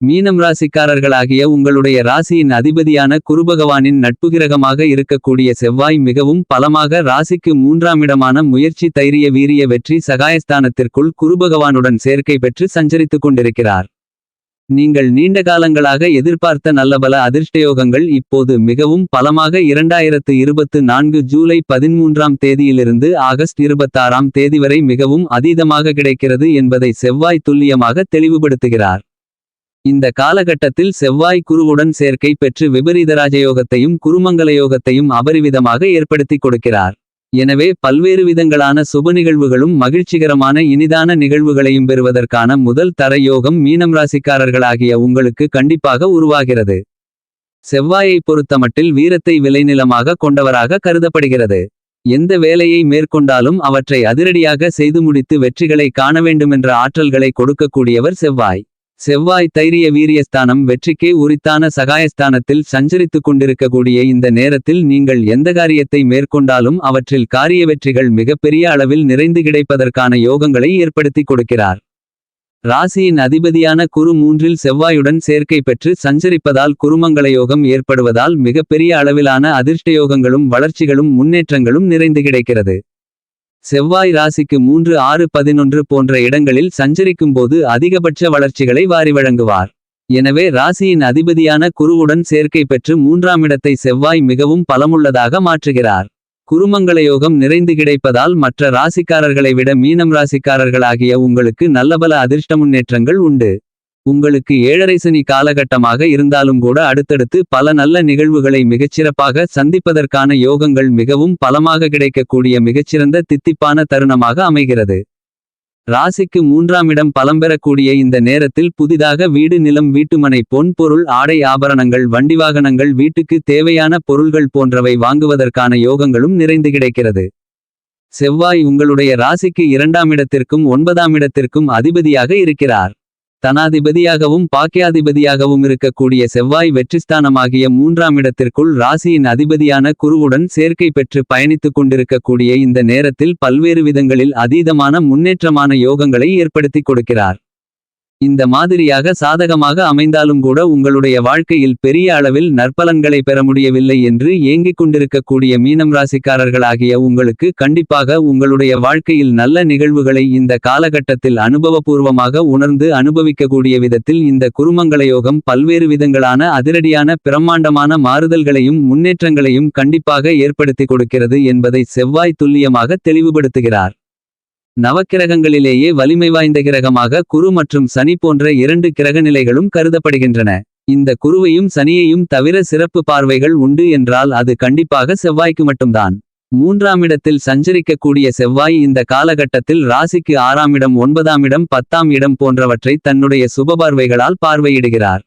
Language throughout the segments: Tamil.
மீனம் ராசிக்காரர்களாகிய உங்களுடைய ராசியின் அதிபதியான குருபகவானின் நட்புகிரகமாக இருக்கக்கூடிய செவ்வாய் மிகவும் பலமாக ராசிக்கு மூன்றாமிடமான முயற்சி தைரிய வீரிய வெற்றி சகாயஸ்தானத்திற்குள் குருபகவானுடன் சேர்க்கை பெற்று சஞ்சரித்துக் கொண்டிருக்கிறார். நீங்கள் நீண்ட காலங்களாக எதிர்பார்த்த நல்லபல அதிர்ஷ்டயோகங்கள் இப்போது மிகவும் பலமாக இரண்டாயிரத்து இருபத்து நான்கு ஜூலை பதிமூன்றாம் தேதியிலிருந்து ஆகஸ்ட் இருபத்தாறாம் தேதி வரை மிகவும் அதீதமாக கிடைக்கிறது என்பதை செவ்வாய் துல்லியமாக தெளிவுபடுத்துகிறார். இந்த காலகட்டத்தில் செவ்வாய் குருவுடன் சேர்க்கை பெற்று விபரீத ராஜயோகத்தையும் குருமங்கல யோகத்தையும் அபரிவிதமாக ஏற்படுத்திக் கொடுக்கிறார். எனவே பல்வேறு விதங்களான சுப நிகழ்வுகளும் மகிழ்ச்சிகரமான இனிதான நிகழ்வுகளையும் பெறுவதற்கான முதல் தர யோகம் மீனம் ராசிக்காரர்களாகிய உங்களுக்கு கண்டிப்பாக உருவாகிறது. செவ்வாயை பொறுத்தமட்டில் வீரத்தை விளைநிலமாக கொண்டவராக கருதப்படுகிறது. எந்த வேலையை மேற்கொண்டாலும் அவற்றை அதிரடியாக செய்து முடித்து வெற்றிகளை காண வேண்டுமென்ற ஆற்றல்களை கொடுக்கக்கூடியவர் செவ்வாய். செவ்வாய் தைரிய வீரியஸ்தானம் வெற்றிக்கே உரித்தான சகாயஸ்தானத்தில் சஞ்சரித்துக் கொண்டிருக்கக்கூடிய இந்த நேரத்தில் நீங்கள் எந்த காரியத்தை மேற்கொண்டாலும் அவற்றில் காரிய வெற்றிகள் மிகப்பெரிய அளவில் நிறைந்து கிடைப்பதற்கான யோகங்களை ஏற்படுத்திக் கொடுக்கிறார். ராசியின் அதிபதியான குரு மூன்றில் செவ்வாயுடன் சேர்க்கை பெற்று சஞ்சரிப்பதால் குருமங்கள யோகம் ஏற்படுவதால் மிகப்பெரிய அளவிலான அதிர்ஷ்டயோகங்களும் வளர்ச்சிகளும் முன்னேற்றங்களும் நிறைந்து கிடைக்கிறது. செவ்வாய் ராசிக்கு மூன்று ஆறு பதினொன்று போன்ற இடங்களில் சஞ்சரிக்கும்போது அதிகபட்ச வளர்ச்சிகளை வாரி வழங்குவார். எனவே ராசியின் அதிபதியான குருவுடன் சேர்க்கை பெற்று மூன்றாம் இடத்தை செவ்வாய் மிகவும் பலமுள்ளதாக மாற்றுகிறார். குருமங்கள யோகம் நிறைந்து கிடைப்பதால் மற்ற ராசிக்காரர்களை விட மீனம் ராசிக்காரர்களாகிய உங்களுக்கு நல்லபல அதிர்ஷ்ட முன்னேற்றங்கள் உண்டு. உங்களுக்கு ஏழரை சனி காலகட்டமாக இருந்தாலும் கூட அடுத்தடுத்து பல நல்ல நிகழ்வுகளை மிகச்சிறப்பாக சந்திப்பதற்கான யோகங்கள் மிகவும் பலமாக கிடைக்கக்கூடிய மிகச்சிறந்த தித்திப்பான தருணமாக அமைகிறது. ராசிக்கு மூன்றாம் இடம் பலம் பெறக்கூடிய இந்த நேரத்தில் புதிதாக வீடு நிலம் வீட்டுமனை பொன் பொருள் ஆடை ஆபரணங்கள் வண்டி வாகனங்கள் வீட்டுக்கு தேவையான பொருள்கள் போன்றவை வாங்குவதற்கான யோகங்களும் நிறைந்து கிடைக்கிறது. செவ்வாய் உங்களுடைய ராசிக்கு இரண்டாம் இடத்திற்கும் ஒன்பதாம் இடத்திற்கும் அதிபதியாக இருக்கிறார். தனாதிபதியாகவும் பாக்கியாதிபதியாகவும் இருக்கக்கூடிய செவ்வாய் வெற்றிஸ்தானமாகிய மூன்றாம் இடத்திற்குள் ராசியின் அதிபதியான குருவுடன் சேர்க்கை பெற்று பயணித்துக் கொண்டிருக்கக்கூடிய இந்த நேரத்தில் பல்வேறு விதங்களில் அதீதமான முன்னேற்றமான யோகங்களை ஏற்படுத்திக் கொடுக்கிறார். இந்த மாதிரியாக சாதகமாக அமைந்தாலும் கூட உங்களுடைய வாழ்க்கையில் பெரிய அளவில் நற்பலன்களை பெற முடியவில்லை என்று ஏங்கிக் கொண்டிருக்கக்கூடிய மீனம் ராசிக்காரர்களாகிய உங்களுக்கு கண்டிப்பாக உங்களுடைய வாழ்க்கையில் நல்ல நிகழ்வுகளை இந்த காலகட்டத்தில் அனுபவபூர்வமாக உணர்ந்து அனுபவிக்கக்கூடிய விதத்தில் இந்த குருமங்களயோகம் பல்வேறு விதங்களான அதிரடியான பிரம்மாண்டமான மாறுதல்களையும் முன்னேற்றங்களையும் கண்டிப்பாக ஏற்படுத்திக் கொடுக்கிறது என்பதை செவ்வாய் துல்லியமாக தெளிவுபடுத்துகிறார். நவக்கிரகங்களிலேயே வலிமை வாய்ந்த கிரகமாக குரு மற்றும் சனி போன்ற இரண்டு கிரகநிலைகளும் கருதப்படுகின்றன. இந்த குருவையும் சனியையும் தவிர சிறப்பு பார்வைகள் உண்டு என்றால் அது கண்டிப்பாக செவ்வாய்க்கு மட்டும்தான். மூன்றாம் இடத்தில் சஞ்சரிக்கக்கூடிய செவ்வாய் இந்த காலகட்டத்தில் ராசிக்கு ஆறாம் இடம் ஒன்பதாம் இடம் பத்தாம் இடம் போன்றவற்றை தன்னுடைய சுபபார்வைகளால் பார்வையிடுகிறார்.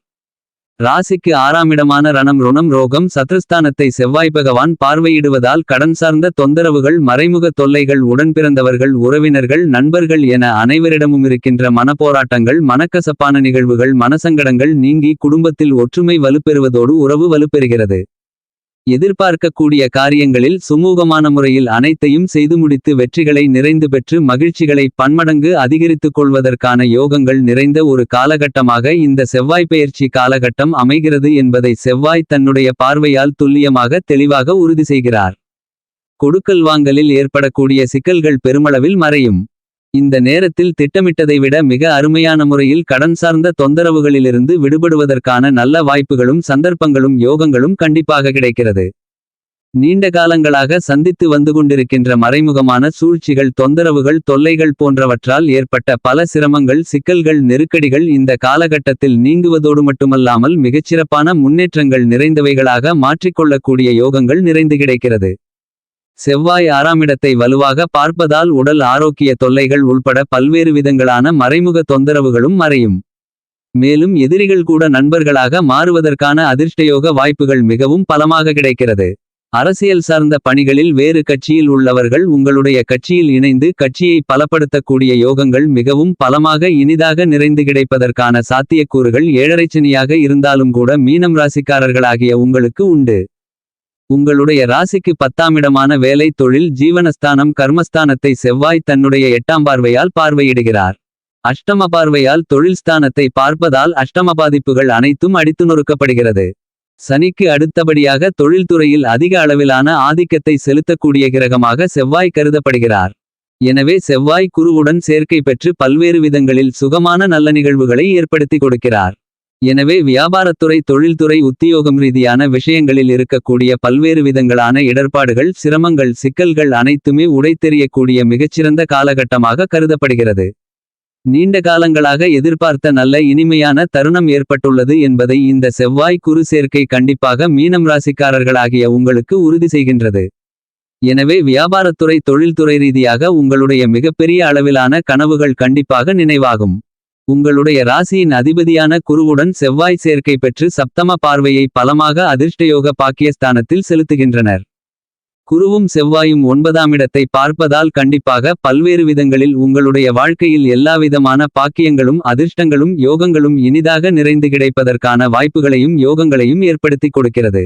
ராசிக்கு ஆறாம் இடமான ரணம் ருணம் ரோகம் சத்ருஸ்தானத்தை செவ்வாய் பகவான் பார்வையிடுவதால் கடன் சார்ந்த தொந்தரவுகள் மறைமுக தொல்லைகள் உடன்பிறந்தவர்கள் உறவினர்கள் நண்பர்கள் என அனைவரிடமும் இருக்கின்ற மனப்போராட்டங்கள் மனக்கசப்பான நிகழ்வுகள் மனசங்கடங்கள் நீங்கி குடும்பத்தில் ஒற்றுமை வலுப்பெறுவதோடு உறவு வலுப்பெறுகிறது. எதிர்பார்க்கக்கூடிய காரியங்களில் சுமூகமான முறையில் அனைத்தையும் செய்து முடித்து வெற்றிகளை நிறைந்து பெற்று மகிழ்ச்சிகளை பன்மடங்கு அதிகரித்துக் கொள்வதற்கான யோகங்கள் நிறைந்த ஒரு காலகட்டமாக இந்த செவ்வாய் பெயர்ச்சி காலகட்டம் அமைகிறது என்பதை செவ்வாய் தன்னுடைய பார்வையால் துல்லியமாக தெளிவாக உறுதி செய்கிறார். கொடுக்கல் வாங்கலில் ஏற்படக்கூடிய சிக்கல்கள் பெருமளவில் மறையும். இந்த நேரத்தில் திட்டமிட்டதை விட மிக அருமையான முறையில் கடன் சார்ந்த தொந்தரவுகளிலிருந்து விடுபடுவதற்கான நல்ல வாய்ப்புகளும் சந்தர்ப்பங்களும் யோகங்களும் கண்டிப்பாக கிடைக்கிறது. நீண்ட காலங்களாக சந்தித்து வந்து கொண்டிருக்கின்ற மறைமுகமான சூழ்ச்சிகள் தொந்தரவுகள் தொல்லைகள் போன்றவற்றால் ஏற்பட்ட பல சிரமங்கள் சிக்கல்கள் நெருக்கடிகள் இந்த காலகட்டத்தில் நீங்குவதோடு மட்டுமல்லாமல் மிகச்சிறப்பான முன்னேற்றங்கள் நிறைந்தவைகளாக மாற்றிக்கொள்ளக்கூடிய யோகங்கள் நிறைந்து கிடைக்கிறது. செவ்வாய் ஆறாமிடத்தை வலுவாக பார்ப்பதால் உடல் ஆரோக்கிய தொல்லைகள் உள்பட பல்வேறு விதங்களான மறைமுக தொந்தரவுகளும் மறையும். மேலும் எதிரிகள் கூட நண்பர்களாக மாறுவதற்கான அதிர்ஷ்டயோக வாய்ப்புகள் மிகவும் பலமாக கிடைக்கிறது. அரசியல் சார்ந்த பணிகளில் வேறு கட்சியில் உள்ளவர்கள் உங்களுடைய கட்சியில் இணைந்து கட்சியை பலப்படுத்தக்கூடிய யோகங்கள் மிகவும் பலமாக இனிதாக நிறைந்து கிடைப்பதற்கான சாத்தியக்கூறுகள் ஏழரைச்சனியாக இருந்தாலும் கூட மீனம் ராசிக்காரர்களாகிய உங்களுக்கு உண்டு. உங்களுடைய ராசிக்கு பத்தாமிடமான வேலை தொழில் ஜீவனஸ்தானம் கர்மஸ்தானத்தை செவ்வாய் தன்னுடைய எட்டாம் பார்வையால் பார்வையிடுகிறார். அஷ்டம பார்வையால் தொழில் ஸ்தானத்தை பார்ப்பதால் அஷ்டம பாதிப்புகள் அனைத்தும் அடித்து நொறுக்கப்படுகிறது. சனிக்கு அடுத்தபடியாக தொழில்துறையில் அதிக அளவிலான ஆதிக்கத்தை செலுத்தக்கூடிய கிரகமாக செவ்வாய் கருதப்படுகிறார். எனவே செவ்வாய் குருவுடன் சேர்க்கை பெற்று பல்வேறு விதங்களில் சுகமான நல்ல நிகழ்வுகளை ஏற்படுத்தி கொடுக்கிறார். எனவே வியாபாரத்துறை தொழில்துறை உத்தியோகம் ரீதியான விஷயங்களில் இருக்கக்கூடிய பல்வேறு விதங்களான இடர்பாடுகள் சிரமங்கள் சிக்கல்கள் அனைத்துமே உடைத்தெறியக்கூடிய மிகச்சிறந்த காலகட்டமாக கருதப்படுகிறது. நீண்ட காலங்களாக எதிர்பார்த்த நல்ல இனிமையான தருணம் ஏற்பட்டுள்ளது என்பதை இந்த செவ்வாய் குரு சேர்க்கை கண்டிப்பாக மீனம் ராசிக்காரர்களாகிய உங்களுக்கு உறுதி செய்கின்றது. எனவே வியாபாரத்துறை தொழில்துறை ரீதியாக உங்களுடைய மிகப்பெரிய அளவிலான கனவுகள் கண்டிப்பாக நினைவாகும். உங்களுடைய ராசியின் அதிபதியான குருவுடன் செவ்வாய் சேர்க்கை பெற்று சப்தம பார்வையை பலமாக அதிர்ஷ்டயோக பாக்கியஸ்தானத்தில் செலுத்துகின்றனர். குருவும் செவ்வாயும் ஒன்பதாம் இடத்தை பார்ப்பதால் கண்டிப்பாக பல்வேறு விதங்களில் உங்களுடைய வாழ்க்கையில் எல்லாவிதமான பாக்கியங்களும் அதிர்ஷ்டங்களும் யோகங்களும் இனிதாக நிறைந்து கிடைப்பதற்கான வாய்ப்புகளையும் யோகங்களையும் ஏற்படுத்திக் கொடுக்கிறது.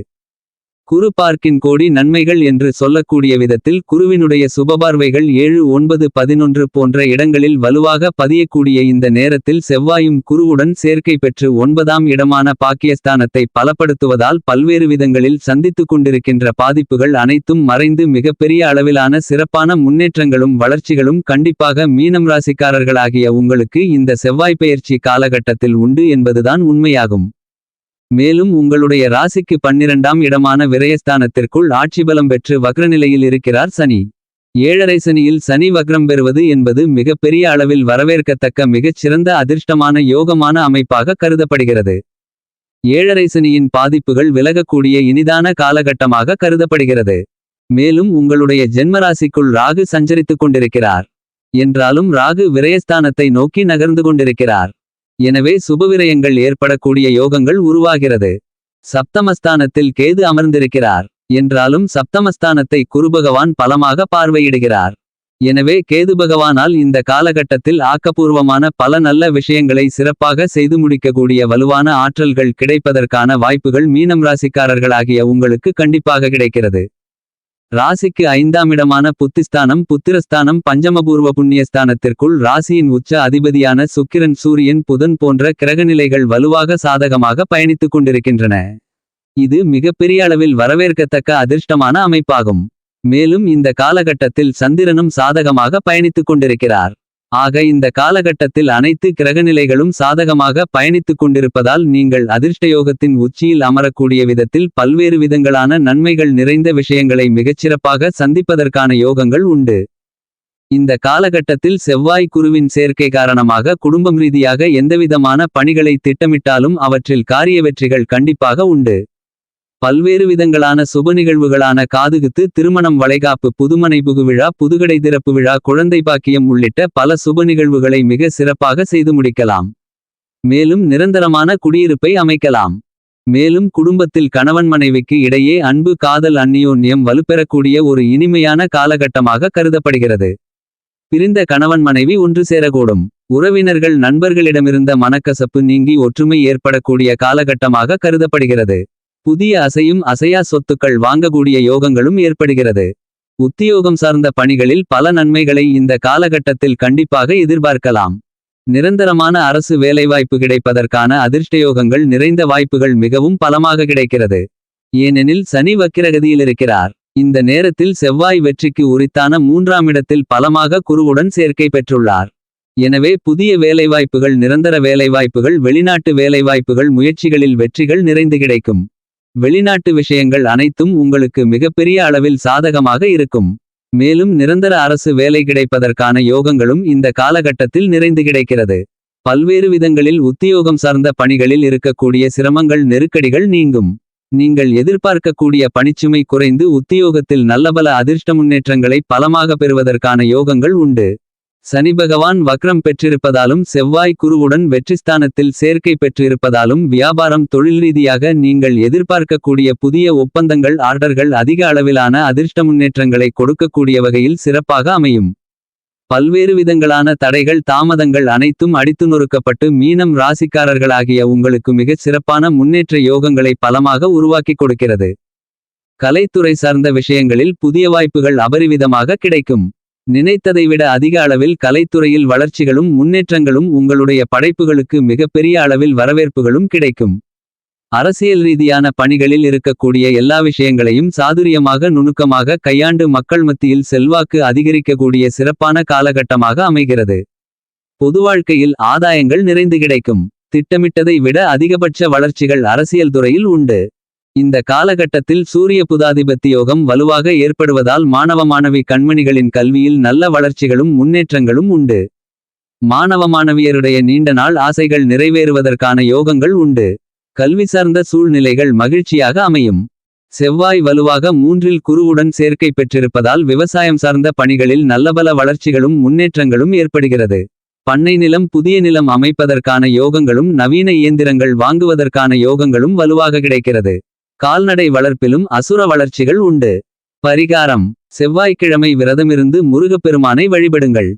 குரு பார்க்கின் கோடி நன்மைகள் என்று சொல்லக்கூடிய விதத்தில் குருவினுடைய சுபபார்வைகள் ஏழு ஒன்பது பதினொன்று போன்ற இடங்களில் வலுவாக பதியக்கூடிய இந்த நேரத்தில் செவ்வாயும் குருவுடன் சேர்க்கை பெற்று ஒன்பதாம் இடமான பாக்கியஸ்தானத்தை பலப்படுத்துவதால் பல்வேறு விதங்களில் சந்தித்துக் கொண்டிருக்கின்ற பாதிப்புகள் அனைத்தும் மறைந்து மிகப்பெரிய அளவிலான சிறப்பான முன்னேற்றங்களும் வளர்ச்சிகளும் கண்டிப்பாக மீனம் ராசிக்காரர்களாகிய உங்களுக்கு இந்த செவ்வாய் பயிற்சி காலகட்டத்தில் உண்டு என்பதுதான் உண்மையாகும். மேலும் உங்களுடைய ராசிக்கு பன்னிரண்டாம் இடமான விரயஸ்தானத்திற்குள் ஆட்சிபலம் பெற்று வக்ரநிலையில் இருக்கிறார் சனி. ஏழரை சனியில் சனி வக்ரம் பெறுவது என்பது மிகப்பெரிய அளவில் வரவேற்கத்தக்க மிகச் சிறந்த அதிர்ஷ்டமான யோகமான அமைப்பாக கருதப்படுகிறது. ஏழரை சனியின் பாதிப்புகள் விலகக்கூடிய இனிதான காலகட்டமாக கருதப்படுகிறது. மேலும் உங்களுடைய ஜென்மராசிக்குள் ராகு சஞ்சரித்துக் கொண்டிருக்கிறார். என்றாலும் ராகு விரயஸ்தானத்தை நோக்கி நகர்ந்து கொண்டிருக்கிறார். எனவே சுபவிரயங்கள் ஏற்படக்கூடிய யோகங்கள் உருவாகிறது. சப்தமஸ்தானத்தில் கேது அமர்ந்திருக்கிறார். என்றாலும் சப்தமஸ்தானத்தை குருபகவான் பலமாக பார்வையிடுகிறார். எனவே கேது பகவானால் இந்த காலகட்டத்தில் ஆக்கப்பூர்வமான பல நல்ல விஷயங்களை சிறப்பாக செய்து முடிக்கக்கூடிய வலுவான ஆற்றல்கள் கிடைப்பதற்கான வாய்ப்புகள் மீனம் ராசிக்காரர்களாகிய உங்களுக்கு கண்டிப்பாக கிடைக்கிறது. ராசிக்கு ஐந்தாம் இடமான புத்திஸ்தானம் புத்திரஸ்தானம் பஞ்சமபூர்வ புண்ணியஸ்தானத்திற்குள் ராசியின் உச்ச அதிபதியான சுக்கிரன் சூரியன் புதன் போன்ற கிரகநிலைகள் வலுவாக சாதகமாக பயணித்துக் கொண்டிருக்கின்றன. இது மிகப்பெரிய அளவில் வரவேற்கத்தக்க அதிர்ஷ்டமான அமைப்பாகும். மேலும் இந்த காலகட்டத்தில் சந்திரனும் சாதகமாக பயணித்துக் கொண்டிருக்கிறார். ஆக இந்த காலகட்டத்தில் அனைத்து கிரகநிலைகளும் சாதகமாக பயணித்துக் கொண்டிருப்பதால் நீங்கள் அதிர்ஷ்டயோகத்தின் உச்சியில் அமரக்கூடிய விதத்தில் பல்வேறு விதங்களான நன்மைகள் நிறைந்த விஷயங்களை மிகச்சிறப்பாக சந்திப்பதற்கான யோகங்கள் உண்டு. இந்த காலகட்டத்தில் செவ்வாய் குருவின் சேர்க்கை காரணமாக குடும்பம் ரீதியாக எந்தவிதமான பணிகளை திட்டமிட்டாலும் அவற்றில் காரிய வெற்றிகள் கண்டிப்பாக உண்டு. பல்வேறு விதங்களான சுப நிகழ்வுகளான காதுகுத்து திருமணம் வளைகாப்பு புதுமனை புகுவிழா புதுகடை திறப்பு விழா குழந்தை பாக்கியம் உள்ளிட்ட பல சுப நிகழ்வுகளை மிக சிறப்பாக செய்து முடிக்கலாம். மேலும் நிரந்தரமான குடியிருப்பை அமைக்கலாம். மேலும் குடும்பத்தில் கணவன் மனைவிக்கு இடையே அன்பு காதல் அந்நியோன்யம் வலுப்பெறக்கூடிய ஒரு இனிமையான காலகட்டமாக கருதப்படுகிறது. பிரிந்த கணவன் மனைவி ஒன்று சேரக்கூடும். உறவினர்கள் நண்பர்களிடமிருந்த மனக்கசப்பு நீங்கி ஒற்றுமை ஏற்படக்கூடிய காலகட்டமாக கருதப்படுகிறது. புதிய அசையும் அசையா சொத்துக்கள் வாங்கக்கூடிய யோகங்களும் ஏற்படுகிறது. உத்தியோகம் சார்ந்த பணிகளில் பல நன்மைகளை இந்த காலகட்டத்தில் கண்டிப்பாக எதிர்பார்க்கலாம். நிரந்தரமான அரசு வேலைவாய்ப்பு கிடைப்பதற்கான அதிர்ஷ்டயோகங்கள் நிறைந்த வாய்ப்புகள் மிகவும் பலமாக கிடைக்கிறது. ஏனெனில் சனி வக்கிரகதியில் இருக்கிறார். இந்த நேரத்தில் செவ்வாய் வெற்றிக்கு உரித்தான மூன்றாம் இடத்தில் பலமாக குருவுடன் சேர்க்கை பெற்றுள்ளார். எனவே புதிய வேலைவாய்ப்புகள் நிரந்தர வேலைவாய்ப்புகள் வெளிநாட்டு வேலைவாய்ப்புகள் முயற்சிகளில் வெற்றிகள் நிறைந்து கிடைக்கும். வெளிநாட்டு விஷயங்கள் அனைத்தும் உங்களுக்கு மிகப்பெரிய அளவில் சாதகமாக இருக்கும். மேலும் நிரந்தர அரசு வேலை கிடைப்பதற்கான யோகங்களும் இந்த காலகட்டத்தில் நிறைந்து கிடைக்கிறது. பல்வேறு விதங்களில் உத்தியோகம் சார்ந்த பணிகளில் இருக்கக்கூடிய சிரமங்கள் நெருக்கடிகள் நீங்கும். நீங்கள் எதிர்பார்க்கக்கூடிய பணிச்சுமை குறைந்து உத்தியோகத்தில் நல்லபல அதிர்ஷ்ட முன்னேற்றங்களை பலமாக பெறுவதற்கான யோகங்கள் உண்டு. சனி பகவான் வக்ரம் பெற்றிருப்பதாலும் செவ்வாய் குருவுடன் வெற்றிஸ்தானத்தில் சேர்க்கை பெற்றிருப்பதாலும் வியாபாரம் தொழில் ரீதியாக நீங்கள் எதிர்பார்க்கக்கூடிய புதிய ஒப்பந்தங்கள் ஆர்டர்கள் அதிக அளவிலான அதிர்ஷ்ட முன்னேற்றங்களை கொடுக்கக்கூடிய வகையில் சிறப்பாக அமையும். பல்வேறு விதங்களான தடைகள் தாமதங்கள் அனைத்தும் அடித்து நொறுக்கப்பட்டு மீனம் ராசிக்காரர்களாகிய உங்களுக்கு மிகச் சிறப்பான முன்னேற்ற யோகங்களை பலமாக உருவாக்கிக் கொடுக்கிறது. கலைத்துறை சார்ந்த விஷயங்களில் புதிய வாய்ப்புகள் அபரிவிதமாக கிடைக்கும். நினைத்ததை விட அதிக அளவில் கலைத்துறையில் வளர்ச்சிகளும் முன்னேற்றங்களும் உங்களுடைய படைப்புகளுக்கு மிகப்பெரிய அளவில் வரவேற்புகளும் கிடைக்கும். அரசியல் ரீதியான பணிகளில் இருக்கக்கூடிய எல்லா விஷயங்களையும் சாதுரியமாக நுணுக்கமாக கையாண்டு மக்கள் மத்தியில் செல்வாக்கு அதிகரிக்கக்கூடிய சிறப்பான காலகட்டமாக அமைகிறது. பொது வாழ்க்கையில் ஆதாயங்கள் நிறைந்து கிடைக்கும். திட்டமிட்டதை விட அதிகபட்ச வளர்ச்சிகள் அரசியல் துறையில் உண்டு. இந்த காலகட்டத்தில் சூரிய புதாதிபத்தியோகம் வலுவாக ஏற்படுவதால் மாணவ மாணவி கண்மணிகளின் கல்வியில் நல்ல வளர்ச்சிகளும் முன்னேற்றங்களும் உண்டு. மாணவ மாணவியருடைய நீண்ட நாள் ஆசைகள் நிறைவேறுவதற்கான யோகங்கள் உண்டு. கல்வி சார்ந்த சூழ்நிலைகள் மகிழ்ச்சியாக அமையும். செவ்வாய் வலுவாக மூன்றில் குருவுடன் சேர்க்கை பெற்றிருப்பதால் விவசாயம் சார்ந்த பணிகளில் நல்லபல வளர்ச்சிகளும் முன்னேற்றங்களும் ஏற்படுகிறது. பண்ணை நிலம் புதிய நிலம் அமைப்பதற்கான யோகங்களும் நவீன இயந்திரங்கள் வாங்குவதற்கான யோகங்களும் வலுவாக கிடைக்கிறது. கால்நடை வளர்ப்பிலும் அசுர வளர்ச்சிகள் உண்டு. பரிகாரம். செவ்வாய்க்கிழமை விரதமிருந்து முருகப்பெருமானை வழிபடுங்கள்.